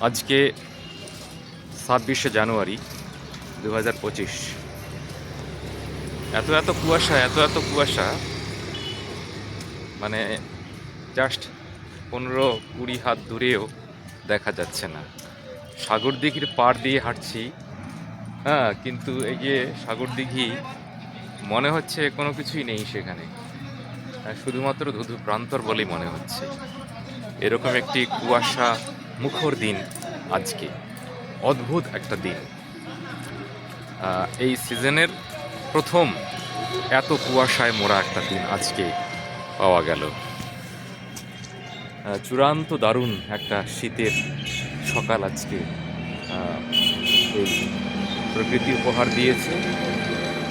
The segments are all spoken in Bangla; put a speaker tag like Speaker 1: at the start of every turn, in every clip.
Speaker 1: আজকে ছাব্বিশে জানুয়ারি দু হাজার পঁচিশ। এত এত কুয়াশা, এত এত কুয়াশা মানে জাস্ট পনেরো কুড়ি হাত দূরেও দেখা যাচ্ছে না। সাগর দিঘির পাড় দিয়ে হাঁটছি হ্যাঁ কিন্তু এই যে সাগর দিঘি, মনে হচ্ছে কোনো কিছুই নেই সেখানে। শুধুমাত্র ধুধু প্রান্তর বলেই মনে হচ্ছে। এরকম একটি কুয়াশা মুখর দিন আজকে। অদ্ভুত একটা দিন। এই সিজনের প্রথম এত কুয়াশায় মোড়া একটা দিন আজকে পাওয়া গেল। চূড়ান্ত দারুণ একটা শীতের সকাল আজকে এই প্রকৃতি উপহার দিয়েছে।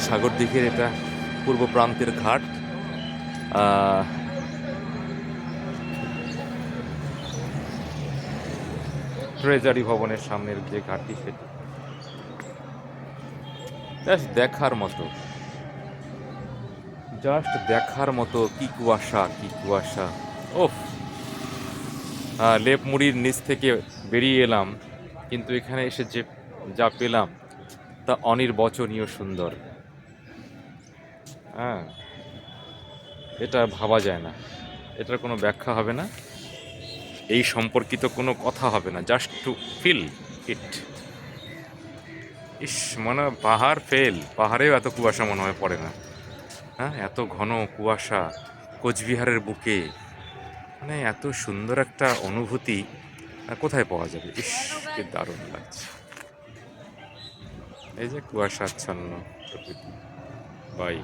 Speaker 1: সাগর দিঘের এটা পূর্ব প্রান্তের ঘাট। ট্রেজারি ভবনের সামনের যে ঘাটটি সেটি। জাস্ট দেখার মতো। জাস্ট দেখার মতো কি কুয়াশা কি কুয়াশা। আহ, লেপ মুড়ির নিচ থেকে বেরিয়ে এলাম কিন্তু এখানে এসে যে যা পেলাম তা অনির্বচনীয় সুন্দর। হ্যাঁ এটা ভাবা যায় না। এটার কোনো ব্যাখ্যা হবে না। এই সম্পর্কিত কোনো কথা হবে না just to feel it is মানে পাহাড় ফেল, পাহাড়েও এত কুয়াশা মনে হয় পড়ে না। হ্যাঁ এত ঘন কুয়াশা, কোচবিহারের বুকে মানে এত সুন্দর একটা অনুভূতি কোথায় পাওয়া যাবে? ইস, কি দারুণ লাগছে। এই যে কুয়াশাচ্ছন্ন প্রকৃতি। বাই।